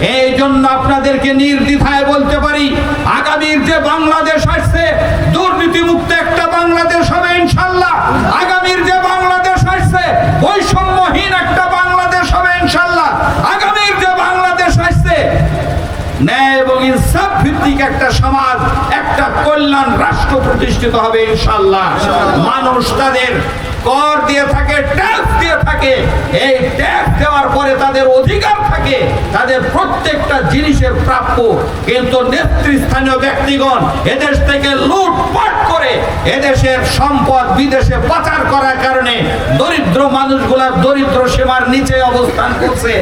এই জন্য আপনাদেরকে নির্দ্বিধায় বলতে পারি, আগামীর যে বাংলাদেশ আসছে দুর্নীতি মুক্ত একটা বাংলাদেশ হবে ইনশাল্লাহ। আগামীর যে বাংলাদেশ আসছে, বৈষম্যহীন একটা বাংলাদেশ হবে ইনশাল্লাহ। আগামীর যে বাংলাদেশ আসছে, ন্যায় এবং ইনসাফ ভিত্তিক একটা সমাজ, একটা কল্যাণ রাষ্ট্র প্রতিষ্ঠিত হবে ইনশাল্লাহ। মানুষ তাদের কর দিয়ে থাকে, ট্যাক্স দিয়ে থাকে। এই ট্যাক্স দেওয়ার পরে তাদের অধিকার থাকে। তাদের প্রত্যেকটা জিনিসের প্রাপ্য কিন্তু নেতৃস্থানীয় ব্যক্তিগণ এদেশ থেকে লুটপাট করে এদেশের সম্পদ বিদেশে পাচার করার কারণে দরিদ্র মানুষগুলা দরিদ্র সীমার নিচে অবস্থান করছে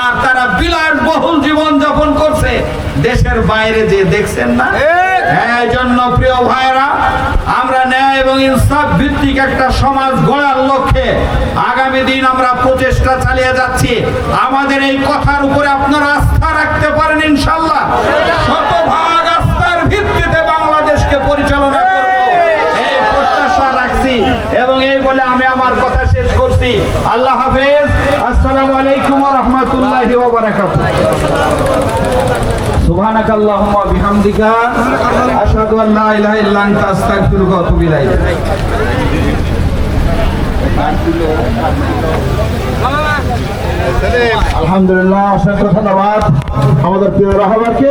আর তারা বিলাস বহুল জীবন যাপন করছে। দেশের বাইরে যে দেখছেন না? হ্যাঁ এই জন্য প্রিয় ভাইরা এবং ইনসাফ ভিত্তিক একটা সমাজ গড়ার লক্ষ্যে আগামী দিন আমরা প্রচেষ্টা চালিয়ে যাচ্ছি। আমাদের এই কথার উপরে আপনারা আস্থা রাখতে পারেন ইনশাল্লাহ শতভাগ আস্থার ভিত্তিতে বাংলাদেশকে পরিচালনা করব। এই প্রত্যাশা রাখছি এবং এই বলে আমি আমার কথা শেষ করছি। আল্লাহ হাফেজ। আসসালামু আলাইকুম রাহমাতুল্লাহি বারাকাতুহু। সুবহানাক আল্লাহুম্মা বিহামদিকা, আশহাদু আন লা ইলাহা ইল্লা আনতা আস্তাগফিরুকা ওয়া আতুবু আলহামদুলিল্লাহ অসংখ্য ধন্যবাদ। আমাদের প্রিয় রাহবারকে